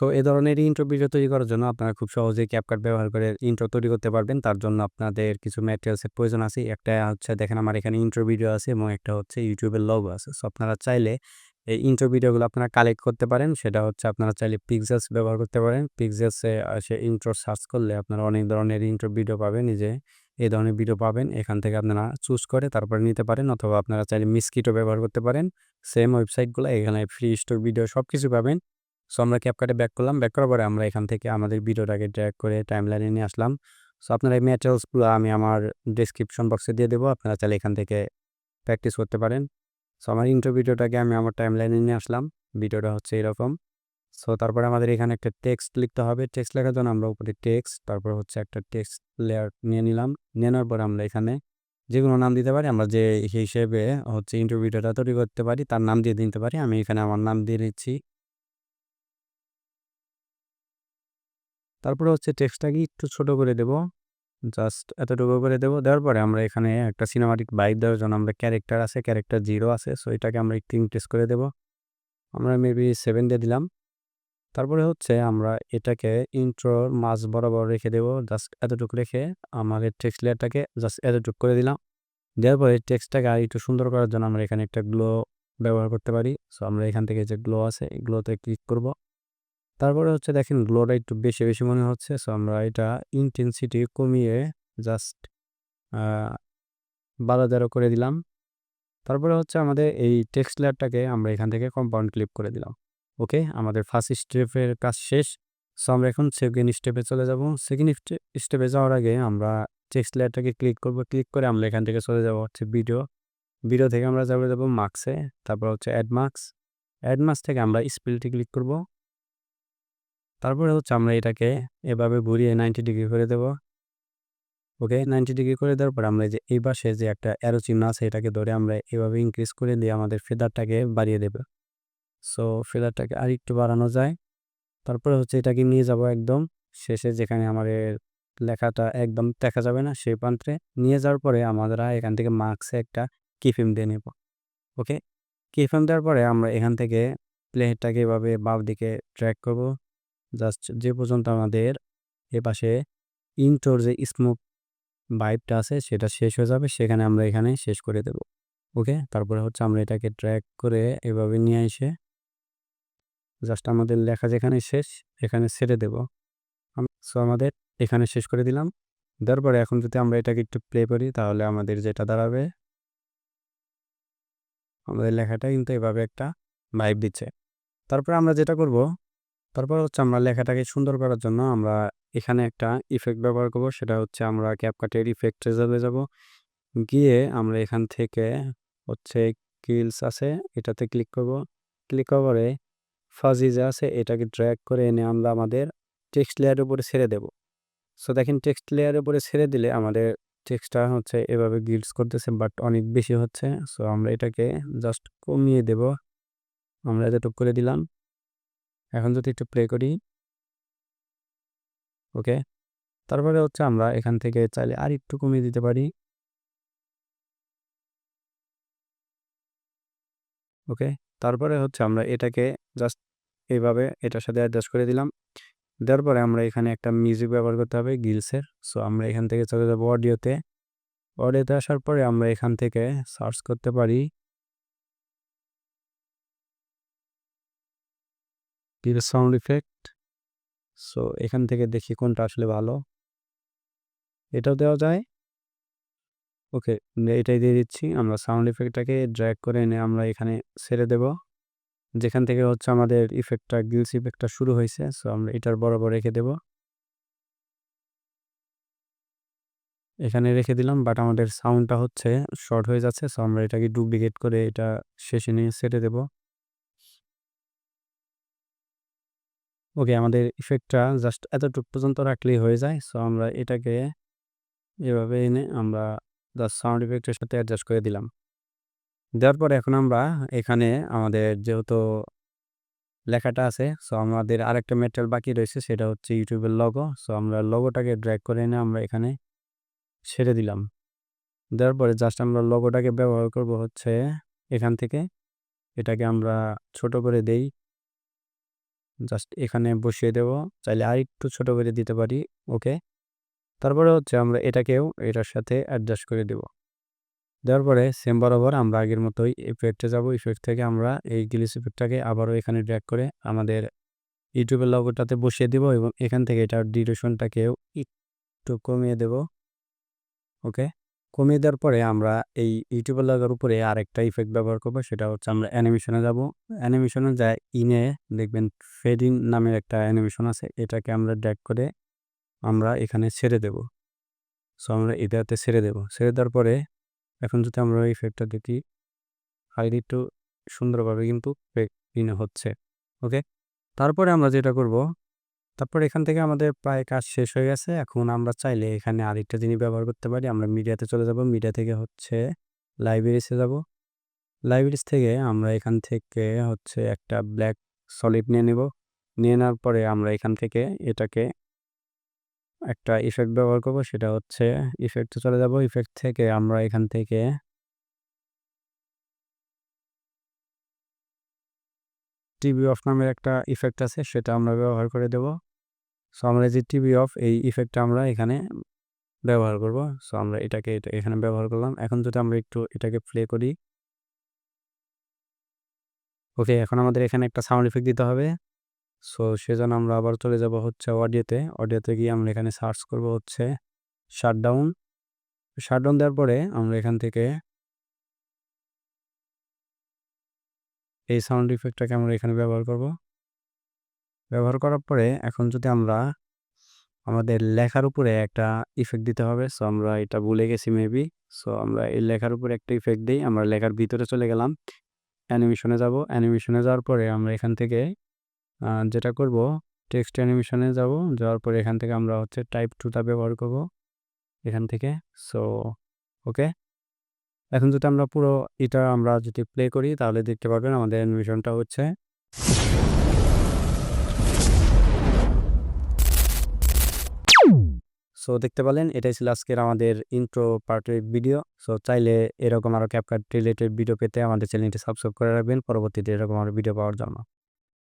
So এ ধরনের intro video তৈরি করার জন্য আপনারা খুব সহজেই ক্যাপকাট ব্যবহার করে ইন্ট্রো তৈরি করতে পারবেন। তার জন্য আপনাদের কিছু ম্যাটেরিয়ালসের প্রয়োজন আছে। একটা হচ্ছে, দেখেন আমার এখানে ইন্ট্রো ভিডিও আছে এবং একটা হচ্ছে ইউটিউবের লগো আছে। সো আপনারা চাইলে এই ইন্ট্রো ভিডিওগুলো আপনারা কালেক্ট করতে পারেন। সেটা হচ্ছে, আপনারা চাইলে পিক্সেলস ব্যবহার করতে পারেন। পিক্সেলসে সে ইন্ট্রো সার্চ করলে আপনারা অনেক ধরনের ইন্ট্রো ভিডিও পাবেন। নিজে এই ধরনের ভিডিও পাবেন। এখান থেকে আপনারা চুজ করে তারপরে নিতে পারেন অথবা আপনারা চাইলে মিসকিটও ব্যবহার করতে পারেন। সেম ওয়েবসাইটগুলো এখানে ফ্রি স্টোর ভিডিও সব কিছু পাবেন। সো আমরা ক্যাপকাটে ব্যাক করলাম। ব্যাক করার পরে আমরা এখান থেকে আমাদের ভিডিওটাকে ড্র্যাগ করে টাইম লাইনে নিয়ে আসলাম। সো আপনারা এই ম্যাটেরিয়ালসগুলো আমি আমার ডিসক্রিপশন বক্সে দিয়ে দেবো। আপনারা চাইলে এখান থেকে প্র্যাকটিস করতে পারেন। সো আমার ইন্টার ভিডিওটাকে আমি আমার টাইম লাইনে নিয়ে আসলাম। ভিডিওটা হচ্ছে এরকম। সো তারপরে আমাদের এখানে একটা টেক্সট লিখতে হবে। টেক্সট লেখার জন্য আমরা উপরে টেক্সট তারপর হচ্ছে একটা টেক্সট লেয়ার নিয়ে নিলাম। নেওয়ার পরে আমরা এখানে যে কোনো নাম দিতে পারি। আমরা যে হিসেবে হচ্ছে ইন্টারভিউটা তৈরি করতে পারি, তার নাম দিয়ে দিতে পারি। আমি এখানে আমার নাম দিয়ে নিচ্ছি তারপরে হচ্ছে টেক্সটটাকে একটু ছোট করে দেব। জাস্ট এতটুকু করে দেবো। দেওয়ার পরে আমরা এখানে একটা সিনেমাটিক বাইক দেওয়ার জন্য আমরা ক্যারেক্টার আছে ক্যারেক্টার জিরো আছে সো এটাকে আমরা একটু ইনক্রিজ করে দেব। আমরা মেবি সেভেন দিয়ে দিলাম। তারপরে হচ্ছে আমরা এটাকে ইন্ট্রোর মাছ বরাবর রেখে দেব। জাস্ট এতটুকু রেখে আমাদের টেক্সট লেয়ারটাকে জাস্ট এতটুকু করে দিলাম। দেওয়ার পরে টেক্সটটাকে আর একটু সুন্দর করার জন্য আমরা এখানে একটা গ্লো ব্যবহার করতে পারি। সো আমরা এখান থেকে যে গ্লো আছে, এই গ্লোতে ক্লিক করব। তারপরে হচ্ছে দেখেন গ্লোটা একটু বেশি বেশি মনে হচ্ছে। সো আমরা এটা ইন্টেন্সিটি কমিয়ে জাস্ট বারো তেরো করে দিলাম। তারপরে হচ্ছে আমাদের এই টেক্সট লেয়ারটাকে আমরা এখান থেকে কম্পাউন্ড ক্লিপ করে দিলাম। ওকে আমাদের ফার্স্ট স্টেপের কাজ শেষ। সো আমরা এখন সেকেন্ড স্টেপে চলে যাব। সেকেন্ড স্টেপে যাওয়ার আগে আমরা টেক্সট লেয়ারটাকে ক্লিক করব। ক্লিক করে আমরা এখান থেকে চলে যাব হচ্ছে ভিডিও ভিডিও থেকে আমরা যাব যাব মার্কসে তারপর হচ্ছে অ্যাড মার্কস অ্যাড মার্কস থেকে আমরা স্পিলটি ক্লিক করব। তারপরে হচ্ছে আমরা এটাকে এভাবে ঘুরিয়ে নাইনটি ডিগ্রি করে দেব। ওকে নাইনটি ডিগ্রি করে দেওয়ার পর আমরা যে, এই পাশে যে একটা অ্যারো চিহ্ন আছে, এটাকে ধরে আমরা এভাবে ইনক্রিজ করে দিয়ে আমাদের ফেদারটাকে বাড়িয়ে দেব। সো ফেদারটাকে আর একটু বাড়ানো যায়। তারপরে হচ্ছে এটাকে নিয়ে যাব একদম শেষে যেখানে আমাদের লেখাটা একদম দেখা যাবে না, সেই প্রান্তে। নিয়ে যাওয়ার পরে আমরা এখান থেকে মার্কসে একটা কিফিম দিয়ে নেব। ওকে কিফিম দেওয়ার পরে আমরা এখান থেকে প্লেটটাকে এভাবে বাম দিকে ট্র্যাক করব। জাস্ট যে পর্যন্ত আমাদের এ পাশে ইন্টোর যে স্মোক বাইপটা আছে, সেটা শেষ হয়ে যাবে, সেখানে আমরা এখানে শেষ করে দেব। ওকে তারপরে হচ্ছে আমরা এটাকে ট্র্যাক করে এভাবে নিয়ে এসে জাস্ট আমাদের লেখা যেখানে শেষ, এখানে ছেড়ে দেব। সো আমাদের এখানে শেষ করে দিলাম। দেওয়ার পরে এখন যদি আমরা এটাকে একটু প্লে করি, তাহলে আমাদের যেটা দাঁড়াবে, আমাদের লেখাটা কিন্তু এভাবে একটা ভাইব দিচ্ছে। তারপরে আমরা যেটা করব তারপর হচ্ছে আমরা লেখাটাকে সুন্দর করার জন্য আমরা এখানে একটা ইফেক্ট ব্যবহার করব। সেটা হচ্ছে আমরা ক্যাপকাটের ইফেক্ট রেজাল্টে যাব। গিয়ে আমরা এখান থেকে হচ্ছে কিলস আছে, এটাতে ক্লিক করব। ক্লিক করে ফাজি যে আছে, এটাকে ড্র্যাগ করে এনে আমরা আমাদের টেক্সট লেয়ারের উপরে ছেড়ে দেব। সো দেখেন টেক্সট লেয়ারের উপরে ছেড়ে দিলে আমাদের টেক্সটটা হচ্ছে এভাবে গিল্ডস করতেছে বাট অনেক বেশি হচ্ছে। সো আমরা এটাকে জাস্ট কমিয়ে দেব। আমরা এতটুকু করে দিলাম। এখন যদি একটু প্লে করি ওকে তারপরে হচ্ছে আমরা এখান থেকে চাইলে আর একটু কমিয়ে দিতে পারি ওকে তারপরে হচ্ছে আমরা এটাকে জাস্ট এইভাবে এটার সাথে অ্যাডজাস্ট করে দিলাম। দেওয়ার পরে আমরা এখানে একটা মিউজিক ব্যবহার করতে হবে গিলসের সো আমরা এখান থেকে চলে যাব অডিওতে অডিওতে আসার পরে আমরা এখান থেকে সার্চ করতে পারি। সাউন্ড ইফেক্ট সো এখান থেকে দেখি কোনটা আসলে ভালো। এটাও দেওয়া যায়। ওকে এটাই দিয়ে দিচ্ছি। আমরা সাউন্ড ইফেক্টটাকে ড্র্যাগ করে এনে আমরা এখানে ছেড়ে দেব। যেখান থেকে হচ্ছে আমাদের ইফেক্টটা গিলস ইফেক্টটা শুরু হয়েছে সো আমরা এটার বরাবর রেখে দেব। এখানে রেখে দিলাম বাট আমাদের সাউন্ডটা হচ্ছে শর্ট হয়ে যাচ্ছে সো আমরা এটাকে ডুপ্লিকেট করে এটা শেষে নিয়ে সেটে দেব। ওকে আমাদের ইফেক্টটা জাস্ট এতটুকু পর্যন্ত রাখলেই হয়ে যায়। সো আমরা এটাকে এভাবে এনে আমরা জাস্ট সাউন্ড ইফেক্টের সাথে অ্যাডজাস্ট করে দিলাম। দেওয়ার পর এখন আমরা এখানে আমাদের যেহেতু লেখাটা আছে সো আমাদের আরেকটা মেটেরিয়াল বাকি রয়েছে, সেটা হচ্ছে ইউটিউবের লগো সো আমরা লগোটাকে ড্র্যাগ করে এনে আমরা এখানে ছেড়ে দিলাম। দেওয়ার পরে জাস্ট আমরা লগোটাকে ব্যবহার করব হচ্ছে এখান থেকে। এটাকে আমরা ছোট করে দেই। জাস্ট এখানে বসিয়ে দেব। চাইলে আর একটু ছোটো করে দিতে পারি, ওকে? তারপরে হচ্ছে আমরা এটাকেও এটার সাথে অ্যাডজাস্ট করে দেব। দেওয়ার পরে সেম বরাবর আমরা আগের মতোই ইফেক্টে যাব। ইফেক্ট থেকে আমরা এই গ্লিস ইফেক্টটাকে আবারও এখানে ড্র্যাক করে আমাদের ইউটিউবের লগোটাতে বসিয়ে দেব এবং এখান থেকে এটার ডিউরেশনটাকেও একটু কমিয়ে দেব, ওকে? কমিয়ে দেওয়ার পরে আমরা এই ইউটিউবের লাগার উপরে আরেকটা ইফেক্ট ব্যবহার করব, সেটা হচ্ছে আমরা অ্যানিমেশনে যাব। অ্যানিমেশনে যায় ইনে দেখবেন ফেডিং নামের একটা অ্যানিমেশন আছে, এটাকে আমরা ড্যাক করে আমরা এখানে ছেড়ে দেব। সো আমরা এটাতে ছেড়ে দেব। ছেড়ে দেওয়ার পরে এখন যদি আমরা ইফেক্টটা দেখি হাইলি একটু সুন্দরভাবে কিন্তু ইনে হচ্ছে ওকে তারপরে আমরা যেটা করব তারপর এখান থেকে আমাদের প্রায় কাজ শেষ হয়ে গেছে। এখন আমরা চাইলে এখানে আরেকটা জিনিস ব্যবহার করতে পারি। আমরা মিডিয়াতে চলে যাব। মিডিয়া থেকে হচ্ছে লাইব্রেরিসে যাব। লাইব্রেরিস থেকে আমরা এখান থেকে হচ্ছে একটা ব্ল্যাক সলিড নিয়ে নেব। নিয়ে নেওয়ার পরে আমরা এখান থেকে এটাকে একটা ইফেক্ট ব্যবহার করব। সেটা হচ্ছে ইফেক্টে চলে যাব। ইফেক্ট থেকে আমরা এখান থেকে টিভি অফ নামের একটা ইফেক্ট আছে, সেটা আমরা ব্যবহার করে দেব। সো আমরা যে টিভি অফ এই ইফেক্টটা আমরা এখানে ব্যবহার করব। সো আমরা এটাকে এটা এখানে ব্যবহার করলাম। এখন যদি আমরা একটু এটাকে প্লে করি। ওকে এখন আমাদের এখানে একটা সাউন্ড ইফেক্ট দিতে হবে। সো সেজন্য আমরা আবার চলে যাব হচ্ছে অডিওতে অডিওতে গিয়ে আমরা এখানে সার্চ করব হচ্ছে শাটডাউন শাটডাউন দেওয়ার পরে আমরা এখান থেকে এই সাউন্ড ইফেক্টটাকে আমরা এখানে ব্যবহার করব। ব্যবহার করার পরে এখন যদি আমরা আমাদের লেখার উপরে একটা ইফেক্ট দিতে হবে সো আমরা এটা ভুলে গেছি মেবি সো আমরা এই লেখার উপরে একটা ইফেক্ট দিই, আমরা লেখার ভিতরে চলে গেলাম অ্যানিমেশনে যাব। অ্যানিমেশনে যাওয়ার পরে আমরা এখান থেকে যেটা করব টেক্সট অ্যানিমেশনে যাব, যাওয়ার পরে এখান থেকে আমরা হচ্ছে টাইপ টুটা ব্যবহার করব, এখান থেকে সো ওকে এখন যদি আমরা পুরো এটা আমরা যদি প্লে করি, তাহলে দেখতে পারবেন আমাদের অ্যানিমেশনটা হচ্ছে সো দেখতে পেলেন এটাই ছিল আজকের আমাদের ইন্ট্রো পার্টের ভিডিও সো চাইলে এরকম আরও ক্যাপকাট রিলেটেড ভিডিও পেতে আমাদের চ্যানেলটি সাবস্ক্রাইব করে রাখবেন। পরবর্তীতে এরকম আরও ভিডিও পাওয়ার জন্য।